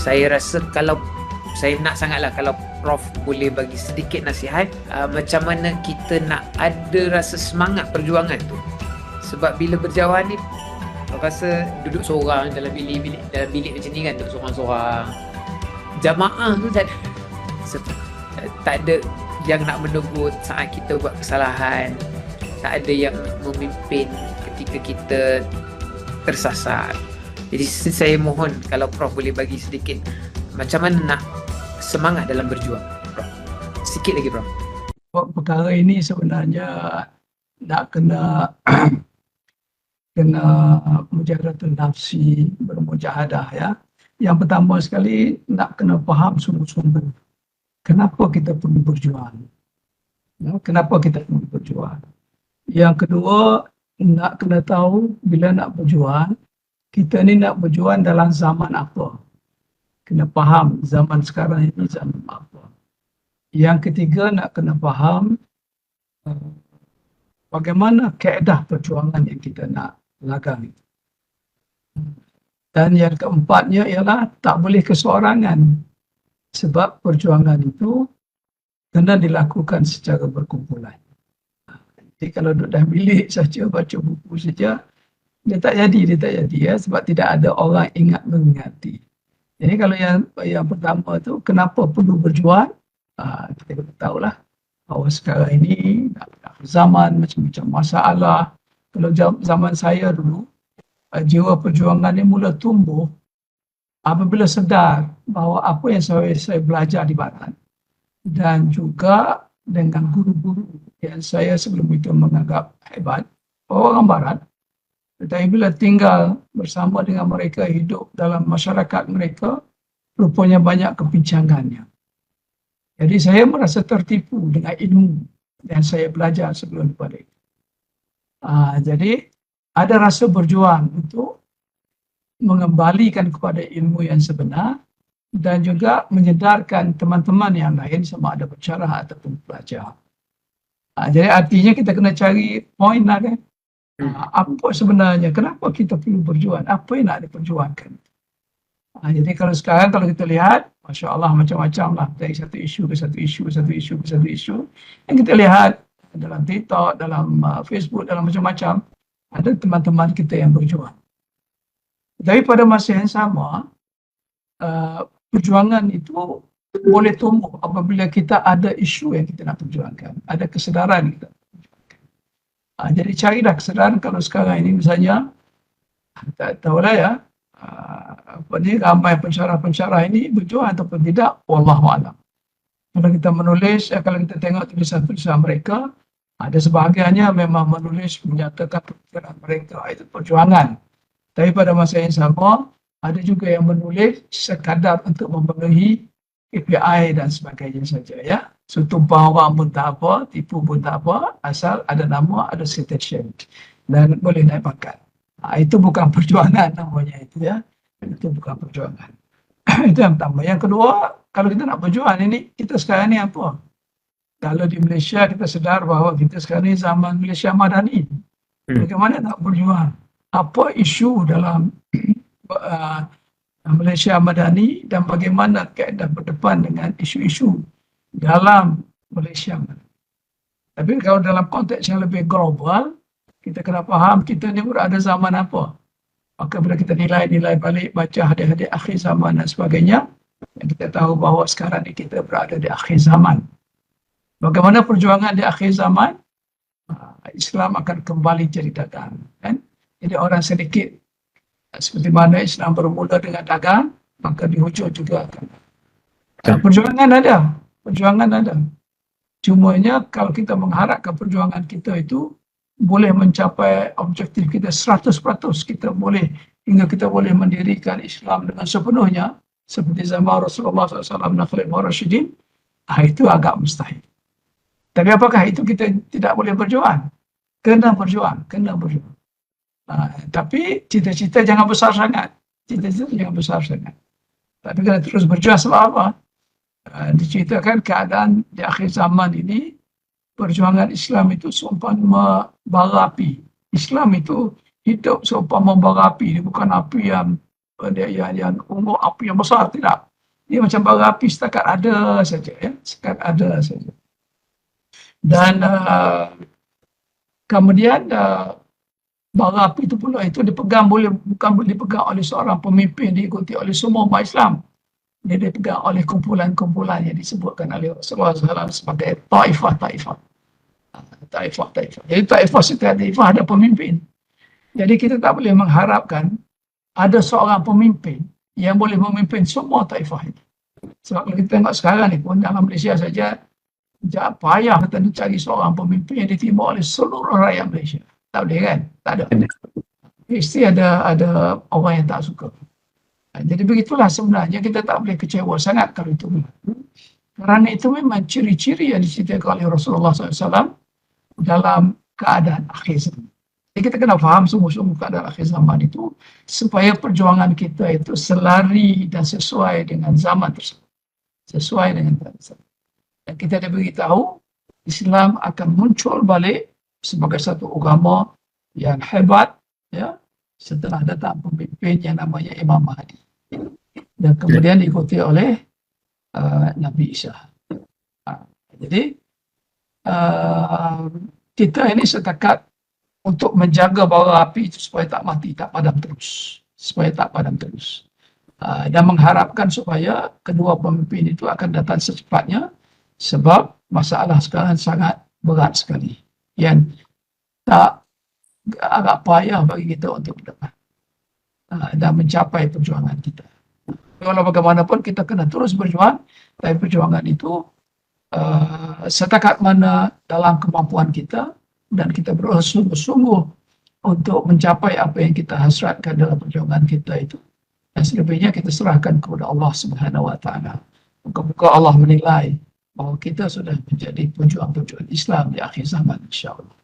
saya rasa kalau saya nak sangatlah kalau Prof boleh bagi sedikit nasihat uh, macam mana kita nak ada rasa semangat perjuangan tu. Sebab bila berjauhan ni rasa duduk seorang dalam bilik, bilik dalam bilik macam ni kan duduk seorang-seorang. Jamaah tu tak ada. Tak ada yang nak menegur saat kita buat kesalahan. Tak ada yang memimpin ketika kita tersasar jadi saya mohon kalau Prof boleh bagi sedikit macam mana nak semangat dalam berjuang. Prof. Sikit lagi Prof. Perkara ini sebenarnya nak kena kena mujahadatul nafsi bermujahadah ya. Yang pertama sekali nak kena faham sumber-sumber. Kenapa kita perlu berjuang? Ya, kenapa kita perlu berjuang? Yang kedua, nak kena tahu bila nak berjuang, kita ni nak berjuang dalam zaman apa. Kena faham zaman sekarang ini zaman apa. Yang ketiga nak kena faham uh, bagaimana keedah perjuangan yang kita nak lagang. Dan yang keempatnya ialah tak boleh keseorangan sebab perjuangan itu kena dilakukan secara berkumpulan. Jadi kalau duduk dalam bilik saja baca buku saja dia tak jadi, dia tak jadi ya sebab tidak ada orang ingat mengingati. Jadi kalau yang yang pertama tu kenapa perlu berjuang? Uh, kita kena tahulah bahawa sekarang ini zaman macam-macam masalah. Kalau zaman saya dulu uh, jiwa perjuangan ni mula tumbuh apabila sedar bahawa apa yang saya, saya belajar di barat dan juga dengan guru-guru yang saya sebelum itu menganggap hebat orang barat tetapi bila tinggal bersama dengan mereka, hidup dalam masyarakat mereka, rupanya banyak kebincangannya. Jadi saya merasa tertipu dengan ilmu yang saya belajar sebelum pada itu. Uh, jadi ada rasa berjuang untuk mengembalikan kepada ilmu yang sebenar dan juga menyedarkan teman-teman yang lain sama ada bercarah ataupun belajar. Uh, jadi artinya kita kena cari poin lah kan. Ha, apa sebenarnya, kenapa kita perlu berjuang, apa yang nak diperjuangkan. Ha, jadi kalau sekarang kalau kita lihat, Masya Allah macam-macam lah dari satu isu ke satu isu ke satu isu ke satu isu. Yang kita lihat dalam TikTok, dalam uh, Facebook, dalam macam-macam, ada teman-teman kita yang berjuang. Tapi pada masa yang sama, perjuangan itu boleh tumbuh apabila kita ada isu yang kita nak perjuangkan. Ada kesedaran kita. Ha, jadi carilah kesedaran kalau sekarang ini misalnya tak tahulah ya uh, apa ni ramai pensyarah-pensyarah ini berjuang ataupun tidak wallahu alam. Kalau kita menulis ya, kalau kita tengok tulisan-tulisan mereka ada sebahagiannya memang menulis menyatakan perjuangan mereka itu perjuangan. Tapi pada masa yang sama ada juga yang menulis sekadar untuk memenuhi KPI dan sebagainya saja ya. So tumpah orang pun tak apa, tipu pun tak apa, asal ada nama, ada citation dan boleh naik pangkat. Ha, itu bukan perjuangan namanya itu ya. Itu bukan perjuangan. itu yang pertama. Yang kedua, kalau kita nak berjuang ini, kita sekarang ni apa? Kalau di Malaysia kita sedar bahawa kita sekarang ni zaman Malaysia Madani. Hmm. Bagaimana nak berjuang? Apa isu dalam uh, Malaysia Madani dan bagaimana keadaan berdepan dengan isu-isu dalam Malaysia. Tapi kalau dalam konteks yang lebih global, kita kena faham kita ni berada zaman apa. Maka bila kita nilai-nilai balik, baca hadis-hadis akhir zaman dan sebagainya, kita tahu bahawa sekarang ni kita berada di akhir zaman. Bagaimana perjuangan di akhir zaman? Ah, Islam akan kembali jadi dagang. Kan? Jadi orang sedikit seperti mana Islam bermula dengan dagang, maka di hujung juga akan. Ya. Perjuangan ada. Perjuangan ada. Cumanya kalau kita mengharapkan perjuangan kita itu boleh mencapai objektif kita 100%, kita boleh hingga kita boleh mendirikan Islam dengan sepenuhnya seperti zaman Rasulullah SAW dan Khalifah Rashidin, ah, itu agak mustahil. Tapi apakah itu kita tidak boleh berjuang? Kena berjuang, kena berjuang. Ha, tapi cita-cita jangan besar sangat. Cita-cita jangan besar sangat. Tapi kena terus berjuang sebab apa? Ha, diceritakan keadaan di akhir zaman ini perjuangan Islam itu seumpama bara api. Islam itu hidup seumpama bara api. Ini bukan api yang dia yang, yang umur api yang besar tidak dia macam bara api setakat ada saja ya setakat ada saja dan uh, kemudian uh, bara api itu pula itu dipegang boleh bukan boleh dipegang oleh seorang pemimpin diikuti oleh semua umat Islam dia dipegang oleh kumpulan-kumpulan yang disebutkan oleh Rasulullah SAW sebagai taifah-taifah. Taifah-taifah. Jadi taifah setiap taifah ada pemimpin. Jadi kita tak boleh mengharapkan ada seorang pemimpin yang boleh memimpin semua taifah itu. Sebab kalau kita tengok sekarang ni pun dalam Malaysia saja tak payah kita nak cari seorang pemimpin yang diterima oleh seluruh rakyat Malaysia. Tak boleh kan? Tak ada. Mesti ada ada orang yang tak suka. Jadi begitulah sebenarnya kita tak boleh kecewa sangat kalau itu Kerana itu memang ciri-ciri yang diceritakan oleh Rasulullah SAW dalam keadaan akhir zaman. Jadi kita kena faham sungguh-sungguh keadaan akhir zaman itu supaya perjuangan kita itu selari dan sesuai dengan zaman tersebut. Sesuai dengan zaman. Dan kita dah beritahu Islam akan muncul balik sebagai satu agama yang hebat setelah datang pemimpin yang namanya Imam Mahdi. Dan kemudian diikuti oleh uh, Nabi Isa. Uh, jadi, uh, kita ini setakat untuk menjaga bara api itu supaya tak mati, tak padam terus. Supaya tak padam terus. Uh, dan mengharapkan supaya kedua pemimpin itu akan datang secepatnya sebab masalah sekarang sangat berat sekali. Yang tak agak payah bagi kita untuk uh, dan mencapai perjuangan kita. Walau bagaimanapun kita kena terus berjuang, tapi perjuangan itu uh, setakat mana dalam kemampuan kita dan kita berusaha sungguh-sungguh untuk mencapai apa yang kita hasratkan dalam perjuangan kita itu. Dan selebihnya kita serahkan kepada Allah Subhanahu Wa Taala. Muka-muka Allah menilai bahawa kita sudah menjadi pejuang-pejuang Islam di akhir zaman insya-Allah.